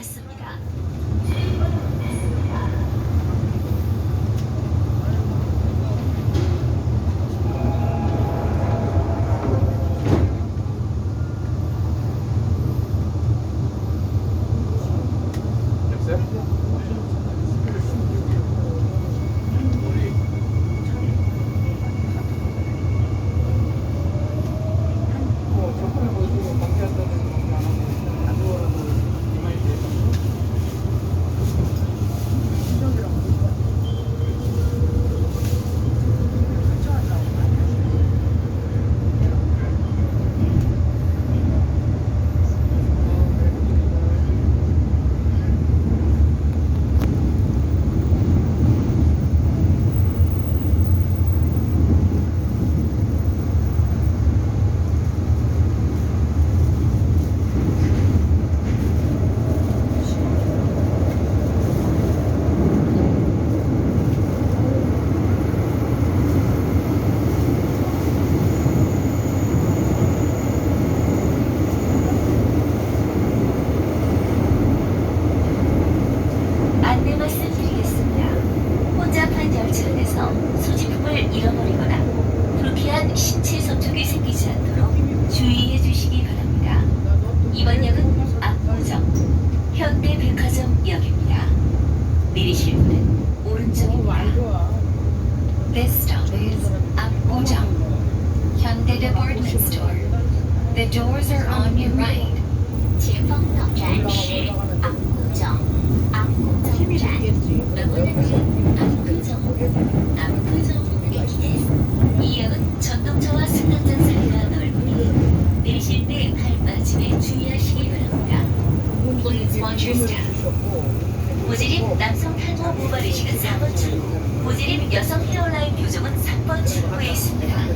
받습니다. 안내 말씀드리겠습니다. 혼잡한 열차 안에서 소지품을 잃어버리거나 불쾌한 신체 접촉이 생기지 않도록 주의해 주시기 바랍니다. 이번 역은 압구정 현대백화점역입니다. 내리실 문은 오른쪽입니다. This stop is 압구정 현대 Department Store. The doors are on your right. 前方到站是압구정 압구정 전동차와 승강장 사이가 넓으니 내리실 때 발빠짐에 주의하시기 바랍니다. 보지림 남성 탈모 모발 이식은 4번 출구, 보지림 여성 헤어라인 교정은 3번 출구에 있습니다.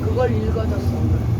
그걸 읽어줬어.